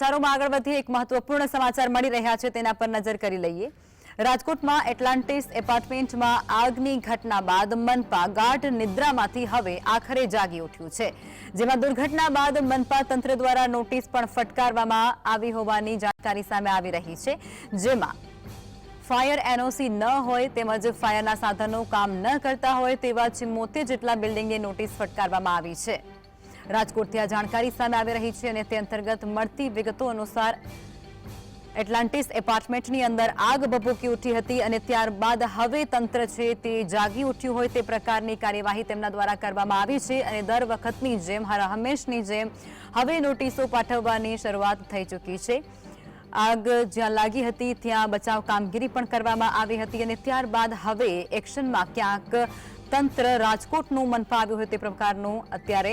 સમાચારોમાં આગળ વધીએ એક મહત્વપૂર્ણ સમાચાર મળી રહ્યા છે, તેના પર નજર કરી લઈએ. રાજકોટમાં એટલાન્ટિસ એપાર્ટમેન્ટમાં આગની ઘટના બાદ મનપા ગાઢ નિદ્રામાંથી હવે આખરે જાગી ઉઠ્યું છે. જેમાં દુર્ઘટના બાદ મનપા તંત્ર દ્વારા નોટિસ પણ ફટકારવામાં આવી હોવાની જાણકારી સામે આવી રહી છે. જેમાં ફાયર એનઓસી ન હોય તેમજ ફાયરના સાધનો કામ ન કરતા હોય તેવા ચિમોતેર જેટલા બિલ્ડિંગની નોટિસ ફટકારવામાં આવી છે. રાજકોટથી આ જાણકારી સામે આવી રહી છે અને તે અંતર્ગત મળતી વિગતો અનુસાર એટલાન્ટિસ એપાર્ટમેન્ટની અંદર આગ ભભૂકી ઉઠી હતી અને ત્યારબાદ હવે તંત્ર છે તે જાગી ઉઠ્યું હોય તે પ્રકારની કાર્યવાહી તેમના દ્વારા કરવામાં આવી છે અને દર વખતની જેમ હર હંમેશની જેમ હવે નોટિસો પાઠવવાની શરૂઆત થઈ ચૂકી છે. આગ જ્યાં લાગી હતી ત્યાં બચાવ કામગીરી પણ કરવામાં આવી હતી અને ત્યારબાદ હવે એક્શનમાં ક્યાંક તંત્ર રાજકોટનું મનફાવ્યું હોય તે પ્રકારનું અત્યારે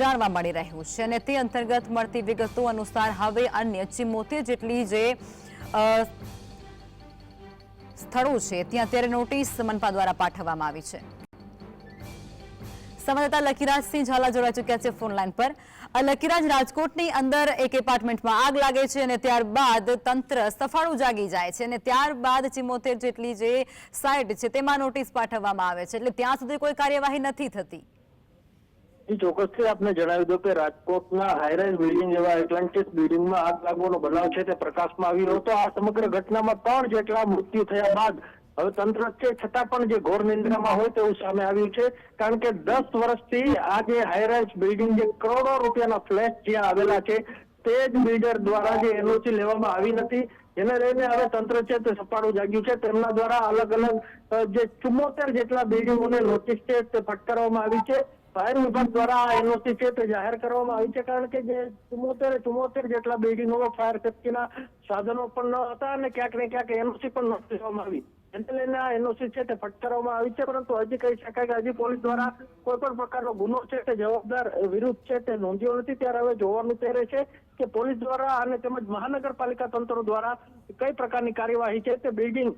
જાણવા મળી રહ્યું છે અને તે અંતર્ગત મળતી વિગતો અનુસાર હવે અન્ય ચિમોતેર જેટલી જે સ્થળો છે, ત્યાં અત્યારે નોટિસ મનપા દ્વારા પાઠવવામાં આવી છે. સંવાદદાતા લકીરાજસિંહ ઝાલા જોડાઈ ચૂક્યા છે ફોન પર. લકીરાજ રાજકોટની અંદર એક એપાર્ટમેન્ટમાં આગ લાગે છે અને ત્યારબાદ તંત્ર સફાળું જાગી જાય છે અને ત્યારબાદ ચિમોતેર જેટલી જે સાઇટ છે તેમાં નોટિસ પાઠવવામાં આવે છે. એટલે ત્યાં સુધી કોઈ કાર્યવાહી નથી થતી. ચોક્કસથી આપને જણાવી દો કે રાજકોટના હાઈરાઇઝ બિલ્ડિંગ એવા એટલાન્ટિસ બિલ્ડિંગમાં આગ લાગવાનો બનાવ છે તે પ્રકાશમાં આવ્યો હતો. આ સમગ્ર ઘટનામાં ત્રણ જેટલા મૃત્યુ થયા બાદ હવે તંત્ર છે છતાં પણ જે ઘોર નિંદ્રામાં હોય તેવું સામે આવ્યું છે, કારણ કે દસ વર્ષથી આ જે હાઈરાઇઝ બિલ્ડિંગ જે કરોડો રૂપિયાના ફ્લેટ જ્યાં આવેલા છે, તે જ બિલ્ડર દ્વારા જે એનઓસી લેવામાં આવી નથી. એને લઈને હવે તંત્ર છે તે સપાડું જાગ્યું છે. તેમના દ્વારા અલગ અલગ જે ચુમ્મોતેર જેટલા બિલ્ડિંગોને નોટિસ છે તે ફટકારવામાં આવી છે. ફાયર વિભાગ દ્વારા આ એનઓસી છે તે જાહેર કરવામાં આવી છે, કારણ કે જે ચુમ્મોતેર ચુમ્મોતેર જેટલા બિલ્ડિંગોમાં ફાયર સેફ્ટીના સાધનો પણ ન હતા અને ક્યાંક ને ક્યાંક એનઓસી પણ લેવામાં આવી. આ એનઓસી છે તે ફટકારવામાં આવી છે, પરંતુ હજી કહી શકાય કે હજી પોલીસ દ્વારા કોઈ પણ પ્રકારનો ગુનો છે તે જવાબદાર વિરુદ્ધ છે તે નોંધ્યો નથી. ત્યારે હવે જોવાનું તે રહેશે કે પોલીસ દ્વારા અને તેમજ મહાનગરપાલિકા તંત્ર દ્વારા કઈ પ્રકારની કાર્યવાહી છે તે બિલ્ડિંગ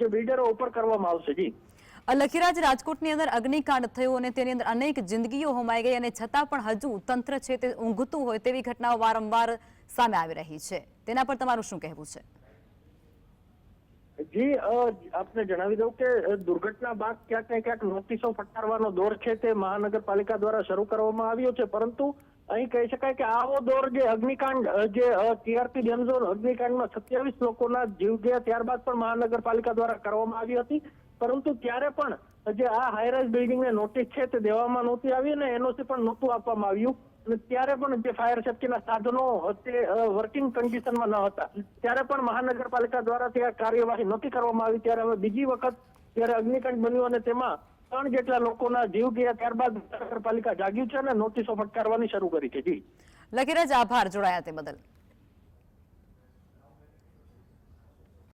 જે બિલ્ડરો ઉપર કરવામાં આવશે. જી. લખીરાજ, રાજકોટની અંદર અગ્નિકાંડ થયો અને તેની અંદર અનેક જિંદગીઓ હોમાઈ ગઈ અને છતાં પણ હજુ તંત્ર છે તે ઊંઘતું હોય તેવી ઘટનાઓ વારંવાર સામે આવી રહી છે. તેના પર તમારું શું કહેવું છે? જી આપને જણાવી દઉં કે દુર્ઘટના બાદ ક્યાંક ને ક્યાંક નોટિસો ફટકારવાનો દોર છે તે મહાનગરપાલિકા દ્વારા શરૂ કરવામાં આવ્યો છે. પરંતુ અહીં કહી શકાય કે આવો દોર જે અગ્નિકાંડ જે ટીઆરપી ડેમઝોન અગ્નિકાંડમાં સત્યાવીસ લોકોના જીવ ગયા ત્યારબાદ પણ મહાનગરપાલિકા દ્વારા કરવામાં આવી હતી. પરંતુ ત્યારે પણ જે આ હાઈરાઇઝ બિલ્ડિંગને નોટિસ છે તે દેવામાં નહોતી આવી અને એનઓસી પણ નહોતું આપવામાં આવ્યું. ત્યારે પણ જે ફાયર સેફ્ટીના સાધનો તે વર્કિંગ કન્ડિશનમાં ન હતા. ત્યારે પણ મહાનગરપાલિકા દ્વારા તે કાર્યવાહી નહોતી કરવામાં આવી. ત્યારે હવે બીજી વખત જ્યારે અગ્નિકાંડ બન્યું અને તેમાં ત્રણ જેટલા લોકોના જીવ ગયા, ત્યારબાદ મહાનગરપાલિકા જાગ્યું છે અને નોટિસો ફટકારવાની શરૂ કરી છે જી લકીરાજ આભાર. જોડાયા તે બદલ.